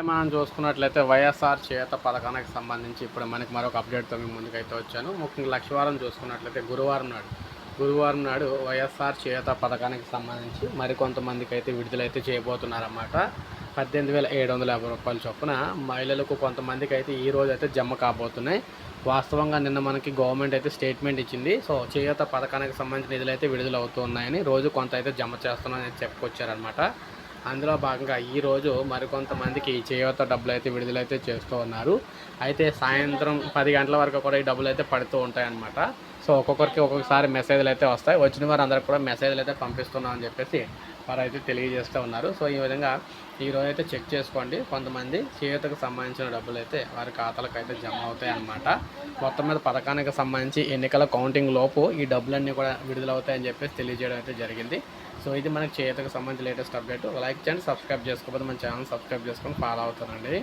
ఇప్పుడే మనం చూసుకున్నట్లయితే వైఎస్ఆర్ చేత పథకానికి సంబంధించి ఇప్పుడు మనకి మరొక అప్డేట్తో మేము ముందుకైతే వచ్చాను. ముఖ్యంగా లక్షవారం చూసుకున్నట్లయితే గురువారం నాడు గురువారం నాడు వైఎస్ఆర్ చేత పథకానికి సంబంధించి మరికొంతమందికి అయితే విడుదలైతే చేయబోతున్నారన్నమాట. పద్దెనిమిది వేల ఏడు వందల యాభై రూపాయల చొప్పున మహిళలకు కొంతమందికి అయితే ఈ రోజు అయితే జమ కాబోతున్నాయి. వాస్తవంగా నిన్న మనకి గవర్నమెంట్ అయితే స్టేట్మెంట్ ఇచ్చింది. సో చేయూత పథకానికి సంబంధించిన నిధులు అయితే విడుదల అవుతున్నాయని రోజు కొంత అయితే జమ చేస్తున్నాయని చెప్పుకొచ్చారనమాట అందులో భాగంగా ఈరోజు మరికొంతమందికి చేయవత చేయూత డబ్బులు అయితే విడుదలైతే చేస్తూ ఉన్నారు. అయితే సాయంత్రం పది గంటల వరకు కూడా ఈ డబ్బులు అయితే పడుతూ ఉంటాయన్నమాట. సో ఒక్కొక్కరికి ఒక్కొక్కసారి మెసేజ్లు అయితే వస్తాయి. వచ్చిన వారు అందరికి కూడా మెసేజ్లు అయితే పంపిస్తున్నాం అని చెప్పేసి వారు అయితే తెలియజేస్తూ ఉన్నారు. సో ఈ విధంగా ఈరోజు అయితే చెక్ చేసుకోండి. కొంతమంది చేతకు సంబంధించిన డబ్బులు అయితే వారి ఖాతాలకు అయితే జమ అవుతాయి అన్నమాట. మొత్తం మీద పథకానికి సంబంధించి ఎన్నికల కౌంటింగ్ లోపు ఈ డబ్బులన్నీ కూడా విడుదలవుతాయని చెప్పేసి తెలియజేయడం అయితే జరిగింది. సో ఇది మనకి చేతకు సంబంధించి లేటెస్ట్ అప్డేట్. లైక్ చేయండి సబ్స్క్రైబ్ చేసుకోకపోతే మన ఛానల్ సబ్స్క్రైబ్ చేసుకొని ఫాలో అవుతానండి